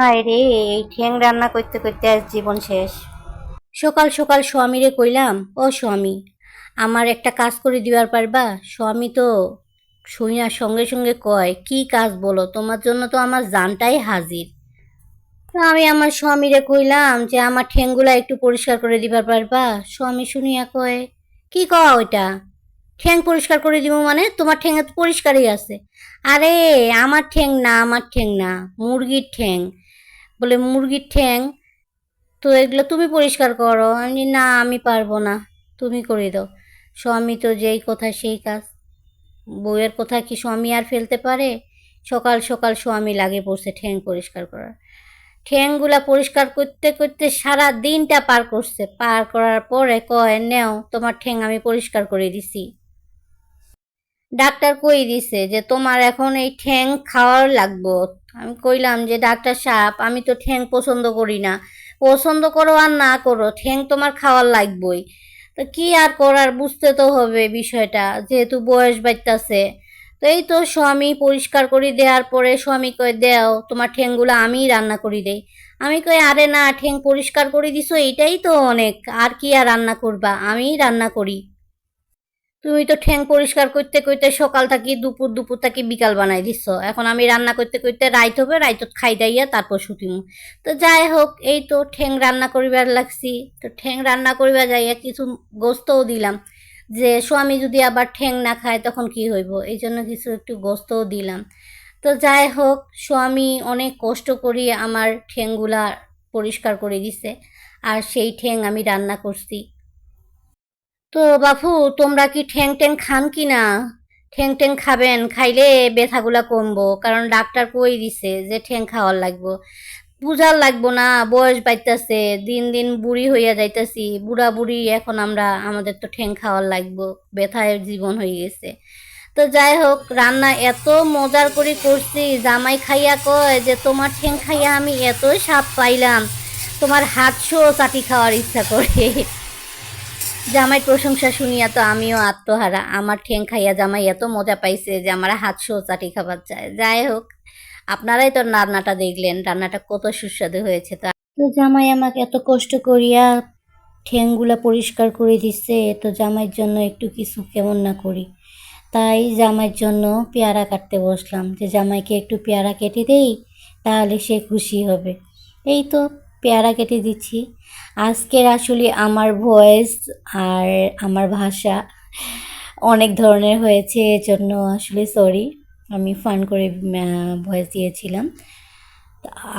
হায় রে, এই ঠ্যাং রান্না করতে করতে আজ জীবন শেষ। সকাল সকাল স্বামীরে কইলাম, ও স্বামী, আমার একটা কাজ করে দিবার পারবা? স্বামী তো শুইনার সঙ্গে সঙ্গে কয়, কি কাজ বলো, তোমার জন্য তো আমার জানটাই হাজির। তো আমি আমার স্বামীরে কইলাম যে, আমার ঠ্যাংগুলা একটু পরিষ্কার করে দিবার পারবা? স্বামী শুনিয়া কয়, কি কওয়া ওইটা? ঠ্যাং পরিষ্কার করে দিব মানে? তোমার ঠ্যাং তো পরিষ্কারই আছে। আরে, আমার ঠ্যাং না, আমার ঠ্যাং না, মুরগির ঠ্যাং। বলে মুরগির ঠ্যাং, তো এগুলো তুমি পরিষ্কার করো। আমি না, আমি পারব না, তুমি করে দাও। স্বামী তো যেই কথা সেই কাজ। বউয়ের কথা কি স্বামী আর ফেলতে পারে? সকাল সকাল স্বামী লাগে পড়ছে ঠ্যাং পরিষ্কার করার। ঠ্যাংগুলা পরিষ্কার করতে করতে সারা দিনটা পার করছে। পার করার পরে কয়, নেও, তোমার ঠ্যাং আমি পরিষ্কার করে দিছি। ডাক্তার কই দিছে যে তোমার এখন এই ঠ্যাং খাওয়ার লাগবো? আমি কইলাম যে, ডাক্তার সাহেব, আমি তো ঠ্যাং পছন্দ করি না। পছন্দ করো আর না করো, ঠ্যাং তোমার খাওয়ার লাগবই। তো কি আর করার, বুঝতে তো হবে বিষয়টা, যেহেতু বয়স বাড়তেছে। তো এই তো স্বামী পরিষ্কার করে দেওয়ার পরে স্বামী কয়, দেও, তোমার ঠ্যাংগুলো আমিই রান্না করি দেই। আমি কই, আরে না, ঠ্যাং পরিষ্কার করে দিছো এটাই তো অনেক। আর কি আর রান্না করবা? আমিই রান্না করি। তুমি তো ঠ্যাং পরিষ্কার করতে করতে সকাল থাকি, দুপুর দুপুর থাকি, বিকাল বানাই দিচ্ছ এখন আমি রান্না করতে করতে রাইত হবে রাইত খাই দাইয়া, তারপর শুটিমু। তো যাই হোক, এই তো ঠ্যাং রান্না করিবার লাগছি। তো ঠ্যাং রান্না করিবার যাইয়া কিছু গোস্তও দিলাম। যে স্বামী যদি আবার ঠ্যাং না খায়, তখন কি হইব? এই জন্য কিছু একটু গোস্তও দিলাম। তো যাই হোক, স্বামী অনেক কষ্ট করি আমার ঠ্যাংগুলা পরিষ্কার করে দিছে। আর সেই ঠ্যাং আমি রান্না করছি। তো বাপু, তোমরা কি ঠ্যাং ট্যাং খান কি না? ঠ্যাং ট্যাং খাবেন, খাইলে ব্যথাগুলা কমবো, কারণ ডাক্তার কই দিছে যে ঠ্যাং খাওয়ার লাগবো। বুঝার লাগবো না, বয়স বাইতেছে দিন দিন বুড়ি হইয়া যাইতাছি, বুড়া বুড়ি এখন আমরা, আমাদের তো ঠ্যাং খাওয়ার লাগবো, ব্যথায় জীবন হয়ে গেছে। তো যাই হোক, রান্না এত মজার করে করছি, জামাই খাইয়া কয় যে তোমার ঠ্যাং খাইয়া আমি এত স্বাদ পাইলাম, তোমার হাত শো চাটি খাওয়ার ইচ্ছা করে। জামাই প্রশংসা শুনিয়া তো আমিও আত্মহারা। আমার ঠ্যাং খাইয়া জামাই এত মজা পাইছে যে আমার হাত শো চাটি খাবার চায়। যাই হোক, আপনারাই তো রান্নাটা দেখলেন, রান্নাটা কত সুস্বাদু হয়েছে তা। তো জামাই আমাকে এত কষ্ট করিয়া ঠ্যাংগুলা পরিষ্কার করে দিচ্ছে, তো জামাইয়ের জন্য একটু কিছু কেমন না করি। তাই জামাইয়ের জন্য পেয়ারা কাটতে বসলাম। যে জামাইকে একটু পেয়ারা কেটে দেই, তাহলে সে খুশি হবে। এই তো পেয়ারা কেটে দিচ্ছি। আজকের আসলে আমার ভয়েস আর আমার ভাষা অনেক ধরনের হয়েছে, এজন্য আসলে সরি আমি ফান করে ভয়েস দিয়েছিলাম।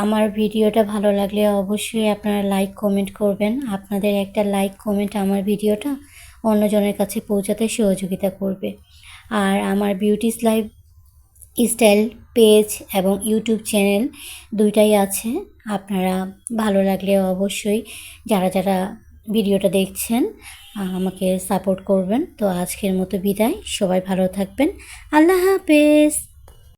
আমার ভিডিওটা ভালো লাগলে অবশ্যই আপনারা লাইক কমেন্ট করবেন। আপনাদের একটা লাইক কমেন্ট আমার ভিডিওটা অন্যজনের কাছে পৌঁছাতে সহযোগিতা করবে। আর আমার বিউটিস লাইফ স্টাইল পেজ এবং ইউটিউব চ্যানেল দুইটাই আছে। আপনারা ভালো লাগলে অবশ্যই যারা যারা ভিডিওটা দেখছেন আমাকে সাপোর্ট করবেন। তো আজকের মতো বিদায়। সবাই ভালো থাকবেন। আল্লাহ হাফেজ।